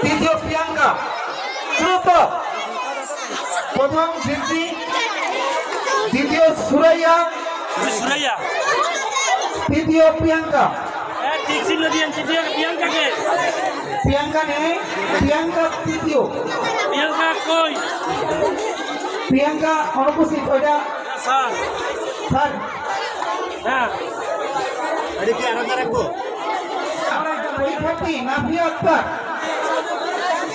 তৃতীয় প্রিয়াঙ্কা দ্রুত প্রথম সিদ্ধি দ্বিতীয় সুরাইয়া সুরাইয়া তৃতীয় প্রিয়াঙ্কা হ্যাঁ ঠিক ছিল তৃতীয় প্রিয়াঙ্কাকে প্রিয়াঙ্কা নেই প্রিয়াঙ্কা তৃতীয় প্রিয়াঙ্কা কই প্রিয়াঙ্কা অনুপস্থিত ওইটা স্যার স্যার হ্যাঁ পরীক্ষার্থী নাফিয়া আক্তার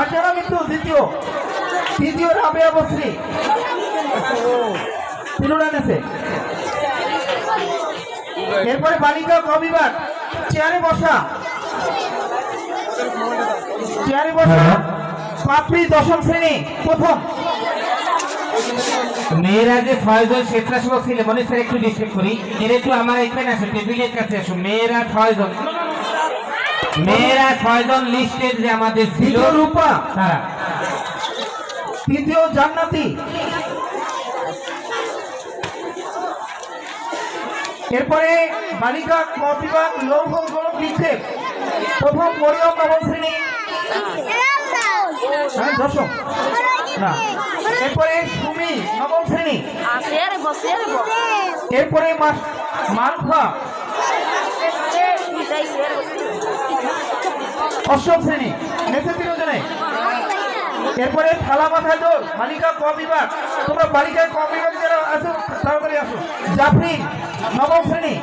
ফারজানা মিতু দ্বিতীয়। তৃতীয় রাবেয়া বসরি তিনুরা নেছে এরপরে বালিকা কবিবার চেয়ারে বসা। চেয়ারে বসা পাপড়ি দশম শ্রেণি প্রথম। মেয়েরা যে ছয়জন স্বেচ্ছাসেবক ছিল মনে স্যার একটু ডিস্ট্রিক্ট করি। একটু আমার এখানে আসো টেবিলের কাছে আসো। মেয়েরা ছয়জন। মেয়েরা ছয়জন লিস্টেড যে আমাদের ছিল। রূপা। তারা। তৃতীয় জান্নাতি। এরপরে বালিকা কবিবাগ লৌহ গোলক নিক্ষেপ প্রথম মরিয়ম নবম শ্রেণি। হ্যাঁ দশম। না। এরপরে সুমি নবম শ্রেণি. এরপরে মালখা। অষ্টম শ্রেণি। নেছে তিনজনে এরপরে থালা মাথা দোল বালিকা ক বিভাগ। তোমরা বালিকায় ক বিভাগ যারা আছো, তাড়াতাড়ি আসো। জাফরিন, নবম শ্রেণি।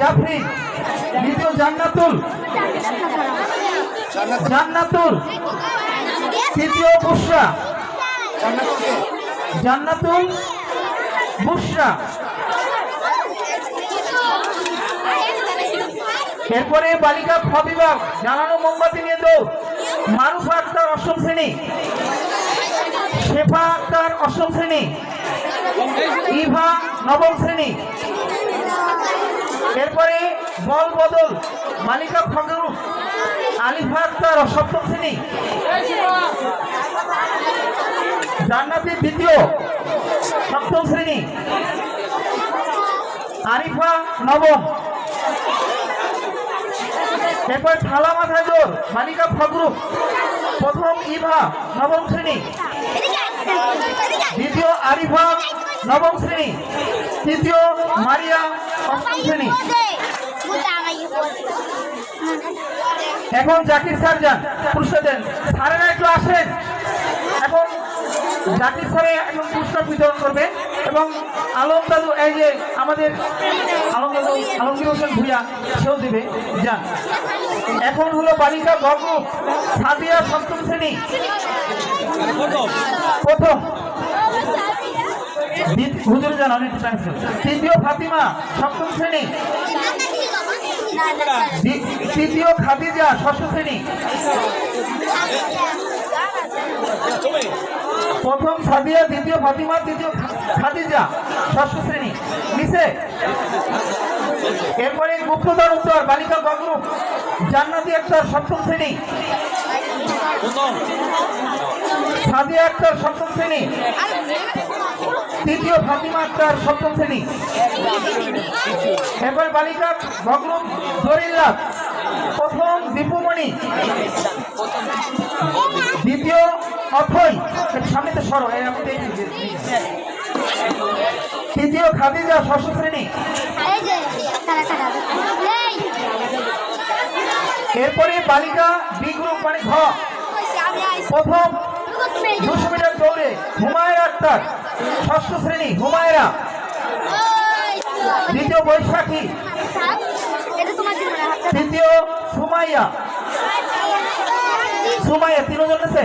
জাফরিন, দ্বিতীয় জান্নাতুল। জান্নাতুল। তৃতীয় বুসরা। জান্নাতুল বুসরা। এরপরে বালিকা খ বিভাগ জানানো মোমবাতি নিয়ে দৌড় মারুফা আক্তার অষ্টম শ্রেণি, শেফা আক্তার অষ্টম শ্রেণি, ইভা নবম শ্রেণি। এরপরে বল বদল, মালিকা ফজরুল আলিফা আক্তার সপ্তম শ্রেণি। জান্নাতি দ্বিতীয় সপ্তম শ্রেণি, আরিফা নবম। এরপর থালা মাথায় জোর মালিকা ফগরুপ প্রথম ইভা, নবম শ্রেণি। দ্বিতীয় আরিফা, নবম শ্রেণি। তৃতীয় মারিয়া, অষ্টম শ্রেণি। এখন জাকির স্যার যান পুরস্কার দেন। স্যারেরা একটু আসেন। এখন জাকির স্যারে এখন বিতরণ করবে এবং আলম দাদু, এই যে আমাদের আলম দাদু আলমগীর হোসেন ভুইয়া, সেও দিবে। যান। এখন হলো বালিকা গর্ব সাদিয়া সপ্তম শ্রেণি। প্রথম। হুজুরে যান, অনেক টাইম তৃতীয় ফাতিমা সপ্তম শ্রেণি। তৃতীয় খাদিজা ষষ্ঠ শ্রেণি। প্রথম সাদিয়া দ্বিতীয় ফাতিমা তৃতীয় খাদিজা ষষ্ঠ শ্রেণি। নিচে। এরপরে গুপ্তধর উত্তর বালিকা গগ্রুপ জান্নাতি একটা সপ্তম শ্রেণি। সাদিয়া একটা সপ্তম শ্রেণি। তৃতীয় ফাতিমা আক্তার সপ্তম শ্রেণি। এরপর বালিকা ভগ্রুপ দরিল্লা প্রথম দীপুমণি। দ্বিতীয় অথই একটু সামনে তো সরো তৃতীয় খাদিজা ষষ্ঠ শ্রেণি এরপরে বালিকা বি গ্রুপ মানে ঘ। প্রথম দুশো মিটার দৌড়ে হুমায়রা আক্তার ষষ্ঠ শ্রেণি হুমায়রা দ্বিতীয় বৈশাখী। তৃতীয় সুমাইয়া। সুমাইয়া তিনজন আছে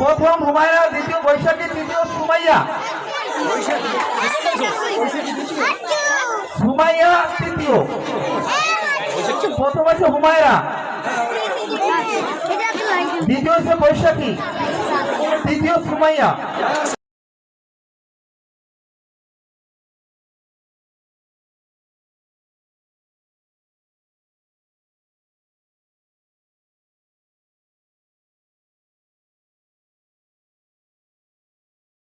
প্রথম হুমায়রা দ্বিতীয় বৈশাখী, তৃতীয় সুমাইয়া। সুমাইয়া, তৃতীয়। প্রথম আছে হুমায়রা। দ্বিতীয় হচ্ছে বৈশাখী। তৃতীয় সুমাইয়া।